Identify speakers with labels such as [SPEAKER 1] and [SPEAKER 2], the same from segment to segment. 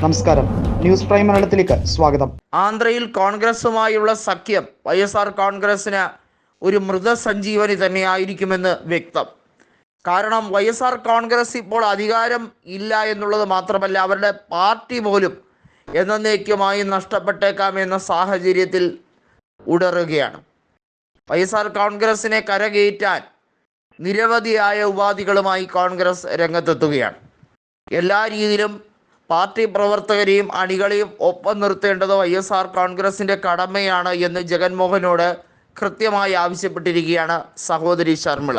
[SPEAKER 1] നമസ്കാരം. News prime മലയാളത്തിലേക്ക് സ്വാഗതം.
[SPEAKER 2] ആന്ധ്രയിൽ കോൺഗ്രസുമായുള്ള സഖ്യം വൈ എസ് ആർ കോൺഗ്രസിന് ഒരു മൃതസഞ്ജീവനി തന്നെയായിരിക്കുമെന്ന് വ്യക്തം. കാരണം വൈ എസ് ആർ കോൺഗ്രസ് ഇപ്പോൾ അധികാരം ഇല്ല എന്നുള്ളത് മാത്രമല്ല അവരുടെ പാർട്ടി പോലും എന്നേക്കുമായി നഷ്ടപ്പെട്ടേക്കാം എന്ന സാഹചര്യത്തിൽ ഉടറുകയാണ്. വൈ എസ് ആർ കോൺഗ്രസിനെ കരകയറ്റാൻ നിരവധിയായ ഉപാധികളുമായി കോൺഗ്രസ് രംഗത്തെത്തുകയാണ്. എല്ലാ രീതിയിലും പാർട്ടി പ്രവർത്തകരെയും അണികളെയും ഒപ്പം നിർത്തേണ്ടത് വൈ എസ് ആർ കോൺഗ്രസിന്റെ കടമയാണ് എന്ന് ജഗൻമോഹനോട് കൃത്യമായി ആവശ്യപ്പെട്ടിരിക്കുകയാണ് സഹോദരി ശർമിള.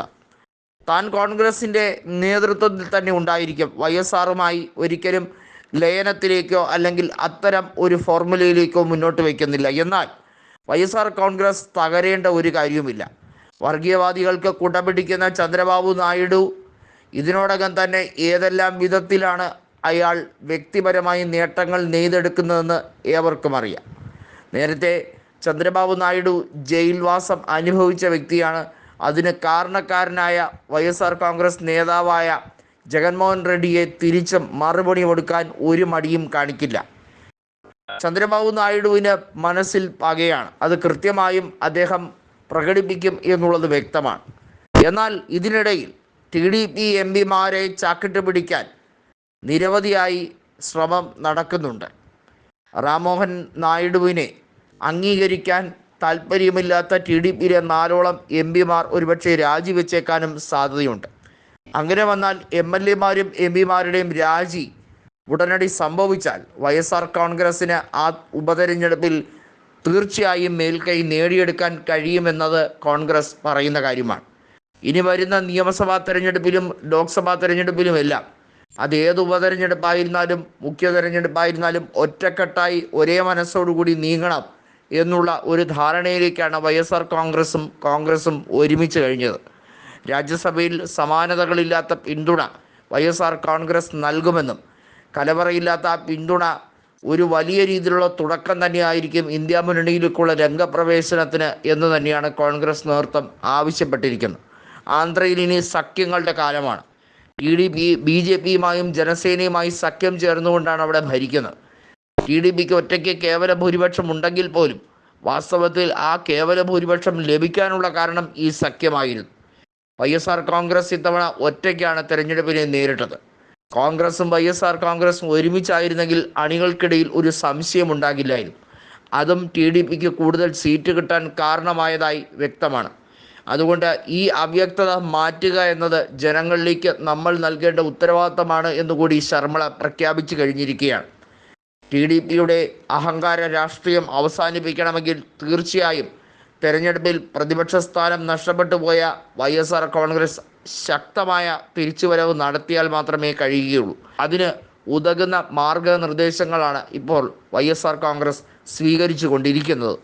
[SPEAKER 2] താൻ കോൺഗ്രസിന്റെ നേതൃത്വത്തിൽ തന്നെ ഉണ്ടായിരിക്കും. വൈ എസ് ആറുമായി ഒരിക്കലും ലയനത്തിലേക്കോ അല്ലെങ്കിൽ അത്തരം ഒരു ഫോർമുലയിലേക്കോ മുന്നോട്ട് വയ്ക്കുന്നില്ല. എന്നാൽ വൈ എസ് ആർ കോൺഗ്രസ് തകരേണ്ട ഒരു കാര്യവുമില്ല. വർഗീയവാദികൾക്ക് കുടപിടിക്കുന്ന ചന്ദ്രബാബു നായിഡു ഇതിനോടകം തന്നെ ഏതെല്ലാം വിധത്തിലാണ് അയാൾ വ്യക്തിപരമായി നേട്ടങ്ങൾ നെയ്തെടുക്കുന്നതെന്ന് ഏവർക്കും അറിയാം. നേരത്തെ ചന്ദ്രബാബു നായിഡു ജയിൽവാസം അനുഭവിച്ച വ്യക്തിയാണ്. അതിന് കാരണക്കാരനായ വൈ എസ് ആർ കോൺഗ്രസ് നേതാവായ ജഗൻമോഹൻ റെഡ്ഡിയെ തിരിച്ചും മറുപടി കൊടുക്കാൻ ഒരു മടിയും കാണിക്കില്ല. ചന്ദ്രബാബു നായിഡുവിന് മനസ്സിൽ പകയാണ്. അത് കൃത്യമായും അദ്ദേഹം പ്രകടിപ്പിക്കും എന്നുള്ളത് വ്യക്തമാണ്. എന്നാൽ ഇതിനിടയിൽ ടി ഡി പി എം പിമാരെ ചാക്കിട്ട് പിടിക്കാൻ നിരവധിയായി ശ്രമം നടക്കുന്നുണ്ട്. റാംമോഹൻ നായിഡുവിനെ അംഗീകരിക്കാൻ താല്പര്യമില്ലാത്ത ടി ഡി പിയിലെ നാലോളം എം പിമാർ ഒരുപക്ഷെ രാജിവെച്ചേക്കാനും സാധ്യതയുണ്ട്. അങ്ങനെ വന്നാൽ എം എൽ എമാരും എം പിമാരുടെയും രാജി ഉടനടി സംഭവിച്ചാൽ വൈ എസ് ആർ കോൺഗ്രസ്സിന് ആ ഉപതെരഞ്ഞെടുപ്പിൽ തീർച്ചയായും മേൽക്കൈ നേടിയെടുക്കാൻ കഴിയുമെന്നത് കോൺഗ്രസ് പറയുന്ന കാര്യമാണ്. ഇനി വരുന്ന നിയമസഭാ തെരഞ്ഞെടുപ്പിലും ലോക്സഭാ തെരഞ്ഞെടുപ്പിലുമെല്ലാം അത് ഏത് ഉപതെരഞ്ഞെടുപ്പായിരുന്നാലും മുഖ്യ തെരഞ്ഞെടുപ്പായിരുന്നാലും ഒറ്റക്കെട്ടായി ഒരേ മനസ്സോടുകൂടി നീങ്ങണം എന്നുള്ള ഒരു ധാരണയിലേക്കാണ് വൈ എസ് ആർ കോൺഗ്രസും കോൺഗ്രസും ഒരുമിച്ച് കഴിഞ്ഞത്. രാജ്യസഭയിൽ സമാനതകളില്ലാത്ത പിന്തുണ വൈ എസ് ആർ കോൺഗ്രസ് നൽകുമെന്നും കലവറയില്ലാത്ത ആ പിന്തുണ ഒരു വലിയ രീതിയിലുള്ള തുടക്കം തന്നെയായിരിക്കും ഇന്ത്യ മുന്നണിയിലേക്കുള്ള രംഗപ്രവേശനത്തിന് എന്ന് തന്നെയാണ് കോൺഗ്രസ് നേതൃത്വം ആവശ്യപ്പെട്ടിരിക്കുന്നത്. ആന്ധ്രയിൽ ഇനി സഖ്യങ്ങളുടെ കാലമാണ്. T D P B J പിയുമായും ജനസേനയുമായി സഖ്യം ചേർന്നുകൊണ്ടാണ് അവിടെ ഭരിക്കുന്നത്. ടി ഡി പിക്ക് ഒറ്റയ്ക്ക് കേവല ഭൂരിപക്ഷം ഉണ്ടെങ്കിൽ പോലും വാസ്തവത്തിൽ ആ കേവല ഭൂരിപക്ഷം ലഭിക്കാനുള്ള കാരണം ഈ സഖ്യമായിരുന്നു. വൈ എസ് ആർ കോൺഗ്രസ് ഇത്തവണ ഒറ്റയ്ക്കാണ് തെരഞ്ഞെടുപ്പിനെ നേരിട്ടത്. കോൺഗ്രസും വൈ എസ് ആർ കോൺഗ്രസും ഒരുമിച്ചായിരുന്നെങ്കിൽ അണികൾക്കിടയിൽ ഒരു സംശയം ഉണ്ടാകില്ലായിരുന്നു അതും ടി ഡി പിക്ക് കൂടുതൽ സീറ്റ് കിട്ടാൻ കാരണമായതായി വ്യക്തമാണ്. അതുകൊണ്ട് ഈ അവ്യക്തത മാറ്റുക എന്നത് ജനങ്ങളിലേക്ക് നമ്മൾ നൽകേണ്ട ഉത്തരവാദിത്തമാണ് എന്നുകൂടി ശർമ്മള പ്രഖ്യാപിച്ചു കഴിഞ്ഞിരിക്കുകയാണ്. ടി ഡി പിയുടെ അഹങ്കാര രാഷ്ട്രീയം അവസാനിപ്പിക്കണമെങ്കിൽ തീർച്ചയായും തെരഞ്ഞെടുപ്പിൽ പ്രതിപക്ഷ സ്ഥാനം നഷ്ടപ്പെട്ടു പോയ വൈ എസ് ആർ കോൺഗ്രസ് ശക്തമായ തിരിച്ചുവരവ് നടത്തിയാൽ മാത്രമേ കഴിയുകയുള്ളൂ. അതിന് ഉതകുന്ന മാർഗനിർദ്ദേശങ്ങളാണ് ഇപ്പോൾ വൈ എസ് ആർ കോൺഗ്രസ് സ്വീകരിച്ചു കൊണ്ടിരിക്കുന്നത്.